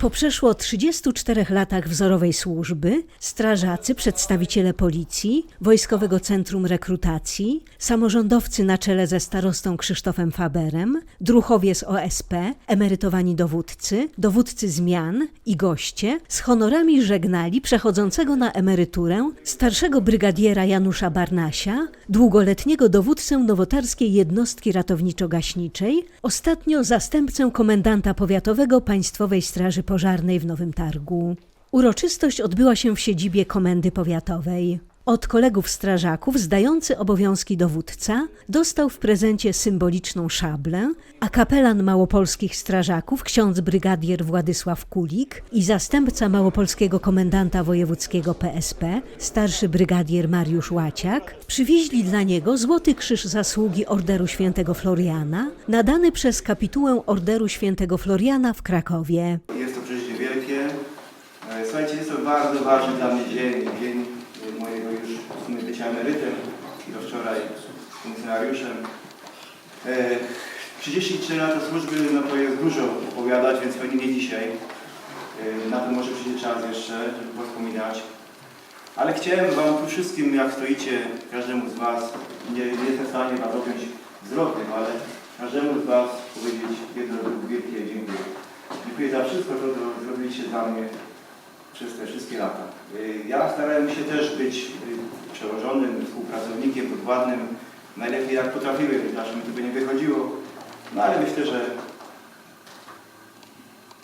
Po przeszło 34 latach wzorowej służby, strażacy, przedstawiciele policji, Wojskowego Centrum Rekrutacji, samorządowcy na czele ze starostą Krzysztofem Faberem, druchowie z OSP, emerytowani dowódcy, dowódcy zmian i goście z honorami żegnali przechodzącego na emeryturę starszego brygadiera Janusza Barnasia, długoletniego dowódcę nowotarskiej jednostki ratowniczo-gaśniczej, ostatnio zastępcę komendanta powiatowego Państwowej Straży Pożarnej w Nowym Targu. Uroczystość odbyła się w siedzibie Komendy Powiatowej. Od kolegów strażaków zdający obowiązki dowódca dostał w prezencie symboliczną szablę, a kapelan małopolskich strażaków, ksiądz brygadier Władysław Kulik i zastępca małopolskiego komendanta wojewódzkiego PSP, starszy brygadier Mariusz Łaciak, przywieźli dla niego Złoty Krzyż Zasługi Orderu Świętego Floriana, nadany przez kapitułę Orderu Świętego Floriana w Krakowie. Wielkie. E, Słuchajcie, jest to bardzo ważny dla mnie dzień, dzień e, mojego już w sumie bycia emerytem i do wczoraj funkcjonariuszem. E, 33 lata służby, no to jest dużo opowiadać, więc pewnie nie dzisiaj. E, Na to może przyjdzie czas jeszcze, żeby wspominać. Ale chciałem Wam tu wszystkim, jak stoicie, każdemu z Was, nie, nie jestem w stanie Wam dopiąć wzrokiem, ale każdemu z Was powiedzieć jedno wielkie dziękuję. Dziękuję za wszystko, co zrobiliście dla mnie przez te wszystkie lata. Ja starałem się też być y, przełożonym, współpracownikiem, podwładnym, najlepiej jak potrafiłem, zawsze mi to by nie wychodziło. No ale myślę, że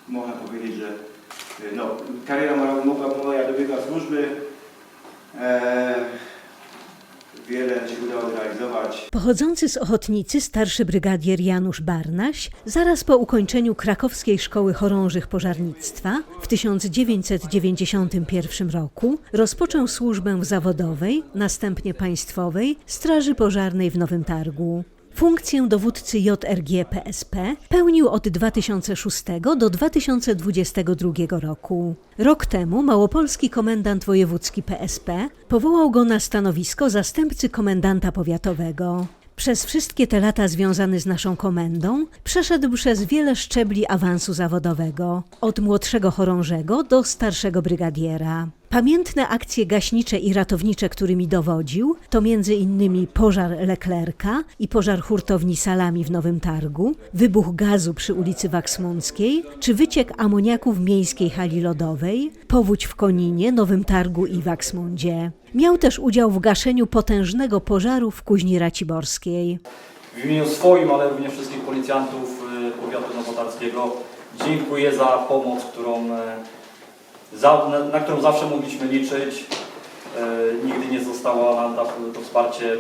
można powiedzieć, że y, no, kariera moja, dobiegła służby. E, wiele się udało zrealizować. Pochodzący z Ochotnicy starszy brygadier Janusz Barnaś zaraz po ukończeniu krakowskiej szkoły chorążych pożarnictwa w 1991 roku rozpoczął służbę w zawodowej, następnie państwowej Straży Pożarnej w Nowym Targu. Funkcję dowódcy JRG PSP pełnił od 2006 do 2022 roku. Rok temu małopolski komendant wojewódzki PSP powołał go na stanowisko zastępcy komendanta powiatowego. Przez wszystkie te lata związany z naszą komendą przeszedł przez wiele szczebli awansu zawodowego, od młodszego chorążego do starszego brygadiera. Pamiętne akcje gaśnicze i ratownicze, którymi dowodził, to innymi pożar Leclerca i pożar hurtowni Salami w Nowym Targu, wybuch gazu przy ulicy Waksmunckiej, czy wyciek amoniaku w miejskiej hali lodowej, powódź w Koninie, Nowym Targu i Waksmundzie. Miał też udział w gaszeniu potężnego pożaru w Kuźni Raciborskiej. W imieniu swoim, ale również wszystkich policjantów y, powiatu nowotarskiego dziękuję za pomoc, którą, e, na, którą zawsze mogliśmy liczyć. E, Nigdy nie zostało nam to, wsparcie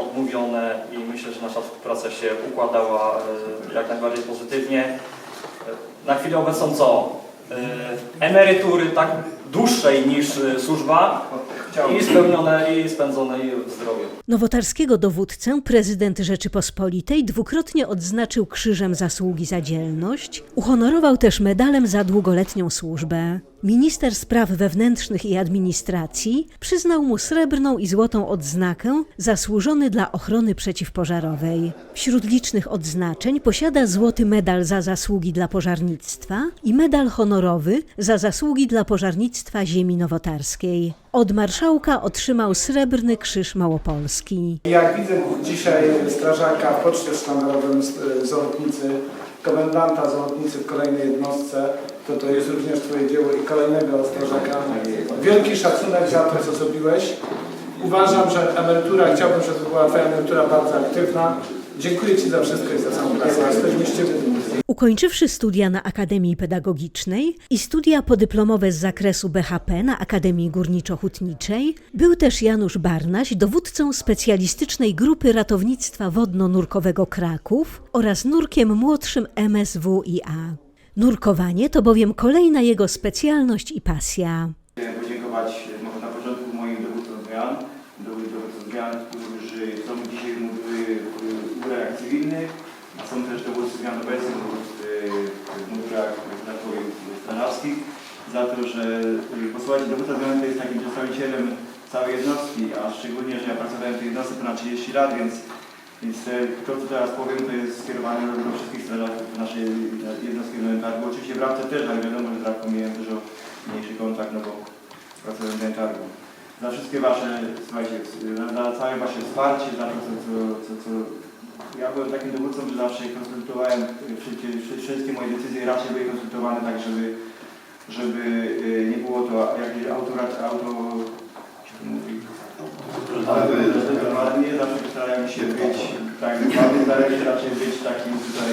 odmówione i myślę, że nasza współpraca się układała e, jak najbardziej pozytywnie. E, Na chwilę obecną co? Emerytury tak dłuższej niż służba i spełnione i spędzone w zdrowiu. Nowotarskiego dowódcę prezydent Rzeczypospolitej dwukrotnie odznaczył Krzyżem Zasługi za dzielność, uhonorował też medalem za długoletnią służbę. Minister Spraw Wewnętrznych i Administracji przyznał mu srebrną i złotą odznakę zasłużony dla ochrony przeciwpożarowej. Wśród licznych odznaczeń posiada złoty medal za zasługi dla pożarnictwa i medal honorowy za zasługi dla pożarnictwa ziemi nowotarskiej. Od marszałka otrzymał srebrny krzyż małopolski. Jak widzę dzisiaj strażaka w poczcie sztandarowym z Zolotnicy, komendanta Zolotnicy w kolejnej jednostce, to to jest również Twoje dzieło i kolejnego strażaka. Wielki szacunek za to, co zrobiłeś. Uważam, że emerytura, chciałbym, żeby była Twoja emerytura bardzo aktywna. Dziękuję Ci za wszystko i za całą pracę. Jesteśmy. Ukończywszy studia na Akademii Pedagogicznej i studia podyplomowe z zakresu BHP na Akademii Górniczo-Hutniczej, był też Janusz Barnaś dowódcą specjalistycznej grupy ratownictwa wodno-nurkowego Kraków oraz nurkiem młodszym MSWiA. Nurkowanie to bowiem kolejna jego specjalność i pasja. Chciałem podziękować e, może na początku moim dowódcom zmian, do- dowódcom zmian, którzy są dzisiaj w mundury- w mundurach cywilnych, a są też dowódcy zmian obecnych w mundurach, powiem, stanowskich, za to, że e, posłuchajcie, dowódca zmian to jest takim przedstawicielem całej jednostki, a szczególnie, że ja pracowałem w tej jednostce ponad 30 lat, więc Więc e, to, co teraz powiem, to jest skierowane do wszystkich strażaków naszej jednostki elementarnej. Bo oczywiście w Rabce też, ale wiadomo, że z Rabką miałem dużo mniejszy kontakt, no bo pracuję w elementarnym. Za wszystkie Wasze, słuchajcie, za, całe Wasze wsparcie, za to, co, co, co ja byłem takim dowódcą, że zawsze konsultowałem. Wszystkie, wszystkie moje decyzje, raczej były konsultowane tak, żeby, żeby y, nie było to jakieś autorat, auto... Ale nie zawsze starałem się być tak starałem się raczej być takim tutaj,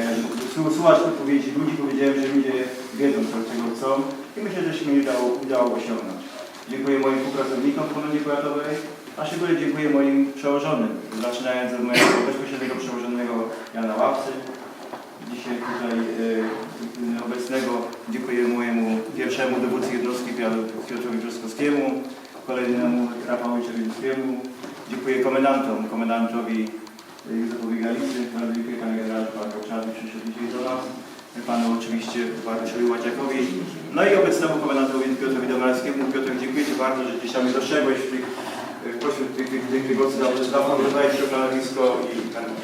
e, słu- słuchać odpowiedzi ludzi, powiedziałem, że ludzie wiedzą co, czego chcą i myślę, że się mi udało, udało osiągnąć. Dziękuję moim współpracownikom w Komendzie Powiatowej, a szczególnie dziękuję moim przełożonym, zaczynając od mojego bezpośredniego przełożonego Jana Łapcy, dzisiaj tutaj e, obecnego. Dziękuję mojemu pierwszemu dowódcy jednostki Piotrowi Brzoskowskiemu, kolejnemu Rafałowi Czerwińskiemu. Dziękuję komendantom, komendantowi Józefowi Galicy, bardzo dziękuję panie generale, pan Koczarny przyszedł dzisiaj do nas, panu oczywiście Bartoszowi Łaciakowi, no i obecnemu komendantowi Piotrowi Domarskiemu. Piotr, dziękuję Ci bardzo, że tam mnie dostrzegłeś w tych, pośród tych, tych, tych, zaproponowałeś to stanowisko i bardzo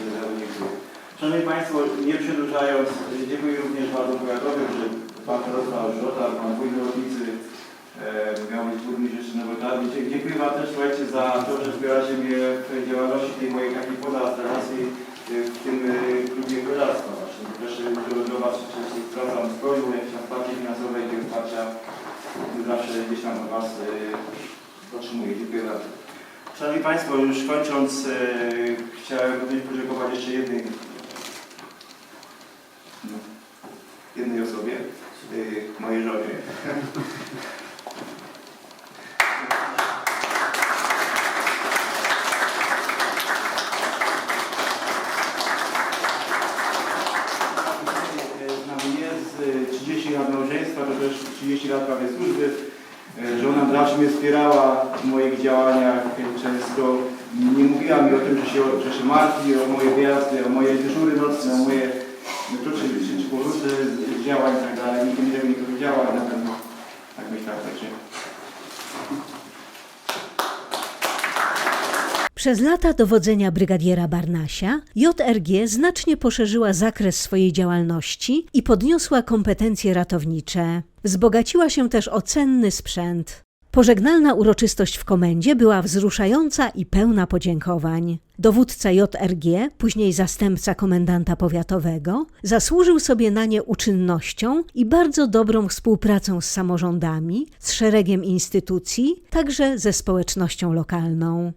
dziękuję. Szanowni Państwo, nie przedłużając, dziękuję również bardzo powiatowym, że Pan Jarosław Żotar, Pan Wójt Lotnicy, e, miał być burmistrz. Dzie- Dziękuję Wam też, słuchajcie, za to, że wspieracie mnie w działalności tej mojej takiej pozastracji w tym e, klubie kolarstwa. Też e, do, Was oczywiście zwracam z prośbą, jakieś tam wsparcie finansowe i wsparcia zawsze gdzieś tam od Was e, otrzymuję. Dziękuję bardzo. Szanowni Państwo, już kończąc, e, chciałem podziękować jeszcze jednej jednej osobie, yy, mojej żonie. Na mnie z y, 30 lat małżeństwa, to też 30 lat prawie służby. Y, Żona zawsze mnie wspierała w moich działaniach, y, często nie mówiła mi o tym, że się, że się martwi o moje wyjazdy, o moje dyżury nocne, o moje no to czy, czy, powróty z działań i tak dalej, nigdy mi tego nie powiedziała, na pewno tak myślałem, także Przez lata dowodzenia brygadiera Barnasia JRG znacznie poszerzyła zakres swojej działalności i podniosła kompetencje ratownicze. Wzbogaciła się też o cenny sprzęt. Pożegnalna uroczystość w komendzie była wzruszająca i pełna podziękowań. Dowódca JRG, później zastępca komendanta powiatowego, zasłużył sobie na nie uczynnością i bardzo dobrą współpracą z samorządami, z szeregiem instytucji, także ze społecznością lokalną.